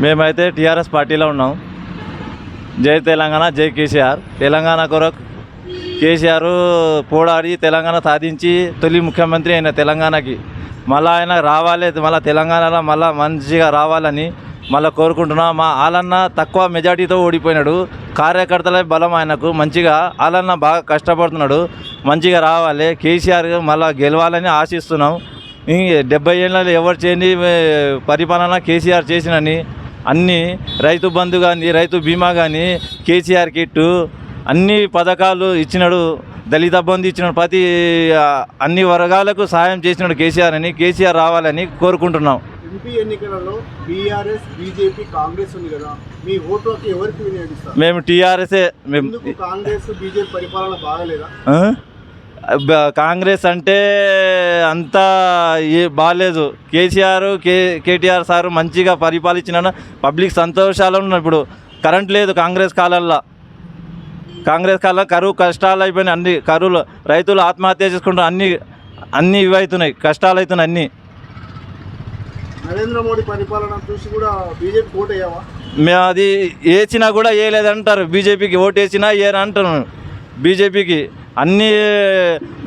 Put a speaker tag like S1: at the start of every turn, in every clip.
S1: మేమైతే టీఆర్ఎస్ పార్టీలో ఉన్నాం. జై తెలంగాణ జై కేసీఆర్. తెలంగాణ కొరకు కేసీఆర్ పోరాడి తెలంగాణ సాధించి తొలి ముఖ్యమంత్రి అయిన తెలంగాణకి. మళ్ళీ ఆయన రావాలి మళ్ళీ తెలంగాణలో మళ్ళీ మంచిగా రావాలని మళ్ళీ కోరుకుంటున్నాం. మా ఆలన్న తక్కువ మెజార్టీతో ఓడిపోయినాడు. కార్యకర్తల బలం ఆయనకు. మంచిగా ఆలన్న బాగా కష్టపడుతున్నాడు. మంచిగా రావాలి. కేసీఆర్ మళ్ళీ గెలవాలని ఆశిస్తున్నాం. డెబ్బై ఏళ్ళలో ఎవరు చేయని పరిపాలన కేసీఆర్ చేసినని అన్ని రైతు బంధు కానీ రైతు బీమా కానీ కేసీఆర్ కిట్టు అన్ని పథకాలు ఇచ్చినాడు దళిత బంధు ఇచ్చినాడు ప్రతి అన్ని వర్గాలకు సహాయం చేసినాడు కేసీఆర్ అని కేసీఆర్ రావాలని కోరుకుంటున్నాం.
S2: ఎంపీ ఎన్నికలలో బీఆర్ఎస్ బీజేపీ కాంగ్రెస్ ఉంది కదా మీ ఓటు హక్కు ఎవరికి వినియోగిస్తారు?
S1: మేము టీఆర్ఎస్ఏ
S2: కాంగ్రెస్ బీజేపీ పరిపాలన బాగలేదా?
S1: కాంగ్రెస్ అంటే అంత బాగాలేదు కేసీఆర్ కే కేటీఆర్ సారు మంచిగా పరిపాలించిన పబ్లిక్ సంతోషాలు ఉన్నాయి ఇప్పుడు. కరెంట్ లేదు కాంగ్రెస్ కాలంలో కాంగ్రెస్ కాలంలో కరువు కష్టాలు అయిపోయినాయి అన్ని. కరువులు రైతులు ఆత్మహత్య చేసుకుంటారు అన్ని అన్ని ఇవి అవుతున్నాయి కష్టాలు అవుతున్నాయి అన్నీ.
S2: నరేంద్ర మోడీ పరిపాలన చూసి కూడా బీజేపీ ఓటు అయ్యావా
S1: మేము అది వేసినా కూడా వేయలేదంటారు. బీజేపీకి ఓటు వేసినా అంటున్నాను. బీజేపీకి. అన్ని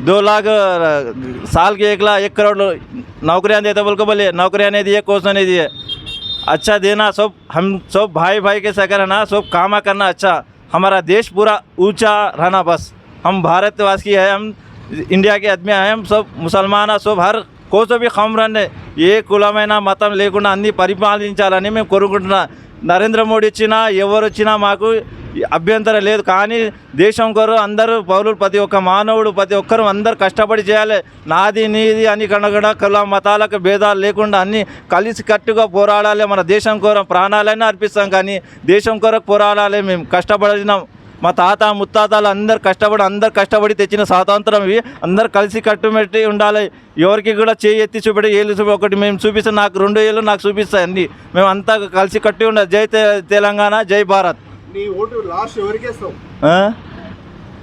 S1: दो लाख साल के एक लाख एक करोड़ नौकरियां देते बोल को बोले नौकरियां नहीं दिए कोर्स नहीं दिए अच्छा देना सब हम सब भाई भाई के सकर है ना सब काम करना अच्छा हमारा देश पूरा ऊंचा रहना बस हम भारतवासी है हम ఇండియా के आदमी हैं हम सब ముసల్మాన్ सब हर కోసం బి ఖమ్రన్నే ఏ కులమైన మతం లేకుండా అన్ని పరిపాలించాలని మేము కోరుకుంటున్నా నరేంద్ర మోడీ వచ్చినా ఎవరు వచ్చినా మాకు అభ్యంతరం లేదు. కానీ దేశం కొరకు అందరూ పౌరులు ప్రతి ఒక్క మానవుడు ప్రతి ఒక్కరు అందరు కష్టపడి చేయాలి. నాది నీది అని కనగడ కుల మతాలకు భేదాలు లేకుండా అన్ని కలిసి కట్టుగా పోరాడాలి. మన దేశం కొరకు ప్రాణాలైనా అర్పిస్తాం కానీ దేశం కొరకు పోరాడాలి. మేము కష్టపడినాం. మా తాత ముత్తాతలు అందరు కష్టపడి అందరు కష్టపడి తెచ్చిన స్వాతంత్రం ఇవి. అందరు కలిసి కట్టుమెట్టి ఉండాలి. ఎవరికి కూడా చేయి ఎత్తి చూపెట్టి ఏళ్ళు చూపి ఒకటి మేము చూపిస్తాం నాకు రెండు ఏళ్ళు నాకు చూపిస్తాయి అన్ని. మేము అంతా కలిసి కట్టి ఉండాలి. జై తెలంగాణ జై భారత్.
S2: నీ ఓటు లాస్ట్?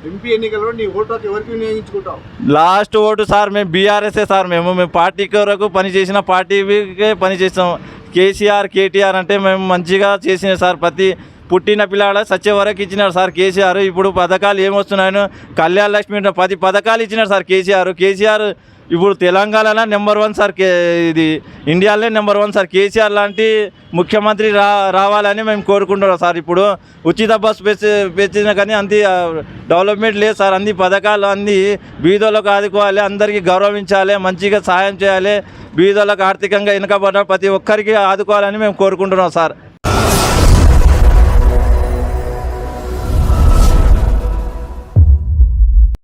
S2: ఎంపీ ఎన్నికలలో నీ ఓటు ఎవరికి వినియోగించుకుంటావు?
S1: లాస్ట్ ఓటు సార్ మేము బీఆర్ఎస్ఏ సార్ మేము. మేము పార్టీ కొరకు పని చేసిన పార్టీకే పని చేస్తాం. కేసీఆర్ కేటీఆర్ అంటే మేము మంచిగా చేసిన సార్. ప్రతి పుట్టిన పిల్లాడ సచ్చే వరకు ఇచ్చినారు సార్ కేసీఆర్. ఇప్పుడు పథకాలు ఏమొస్తున్నాయో కళ్యాణ లక్ష్మి పది పథకాలు ఇచ్చినారు సార్ కేసీఆర్. కేసీఆర్ ఇప్పుడు తెలంగాణలో నెంబర్ వన్ సార్ కే ఇది ఇండియాలో నెంబర్ వన్ సార్. కేసీఆర్ లాంటి ముఖ్యమంత్రి రా రావాలని మేము కోరుకుంటున్నాం సార్. ఇప్పుడు ఉచిత బస్సు పెంచి పెంచిన కానీ అంత డెవలప్మెంట్ లేదు సార్. అన్ని పథకాలు అన్ని బీదోళ్ళకు ఆదుకోవాలి అందరికీ గౌరవించాలి మంచిగా సాయం చేయాలి. బీదోళ్ళకు ఆర్థికంగా వెనుకబడ్డ ప్రతి ఒక్కరికి ఆదుకోవాలని మేము కోరుకుంటున్నాం సార్.